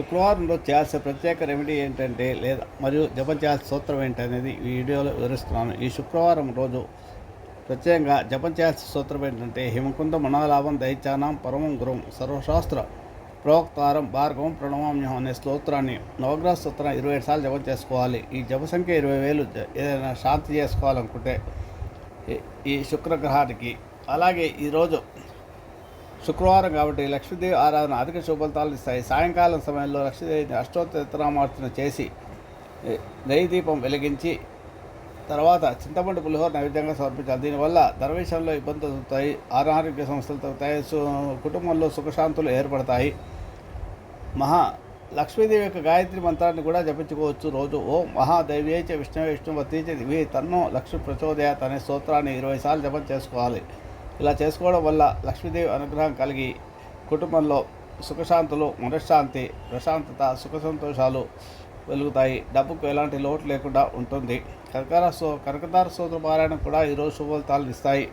శుక్రవారం రోజు చేయాల్సిన ప్రత్యేక రెమెడీ ఏంటంటే లేదా మరియు జపం చేయాల్సిన సూత్రం ఏంటనేది ఈ వీడియోలో వివరిస్తున్నాను. ఈ శుక్రవారం రోజు ప్రత్యేకంగా జపం చేయాల్సిన సూత్రం ఏంటంటే హిమకుంద మనోలాభం దైత్యానం పరమం గురుం సర్వశాస్త్ర ప్రోక్తారం భార్గవం ప్రణవామ్యం అనే స్తోత్రాన్ని నవగ్రహ సూత్రం ఇరవై ఏడు సార్లు జపం చేసుకోవాలి. ఈ జప సంఖ్య ఇరవై వేలు ఏదైనా శాంతి చేసుకోవాలనుకుంటే ఈ శుక్రగ్రహానికి. అలాగే ఈరోజు శుక్రవారం కాబట్టి లక్ష్మీదేవి ఆరాధన అధిక శుభఫలితాలు ఇస్తాయి. సాయంకాలం సమయంలో లక్ష్మీదేవిని అష్టోత్తరామార్చన చేసి నెయ్యి దీపం వెలిగించి తర్వాత చింతపండు పులిహోర నైవేద్యంగా సమర్పించాలి. దీనివల్ల ధన ఇబ్బందులు తగ్గుతాయి అనారోగ్య సమస్యలు తగ్గుతాయి కుటుంబంలో సుఖశాంతులు ఏర్పడతాయి. మహా లక్ష్మీదేవి యొక్క గాయత్రి మంత్రాన్ని కూడా జపించుకోవచ్చు రోజు. ఓం మహాదేవి చ విష్ణు విష్ణువతి చ దివి తన్నో లక్ష్మి ప్రచోదయాత్ అనే స్తోత్రాన్ని ఇరవై సార్లు జపం చేసుకోవాలి. ఇలా చేసుకోవడం వల్ల లక్ష్మీదేవి అనుగ్రహం కలిగి కుటుంబంలో సుఖశాంతులు మనశ్శాంతి ప్రశాంతత సుఖ సంతోషాలు వెలుగుతాయి. డబ్బుకు ఎలాంటి లోటు లేకుండా ఉంటుంది. కనకర సో కనకదార సూత్ర పారాయణం కూడా ఈరోజు శుభఫలితాలను ఇస్తాయి.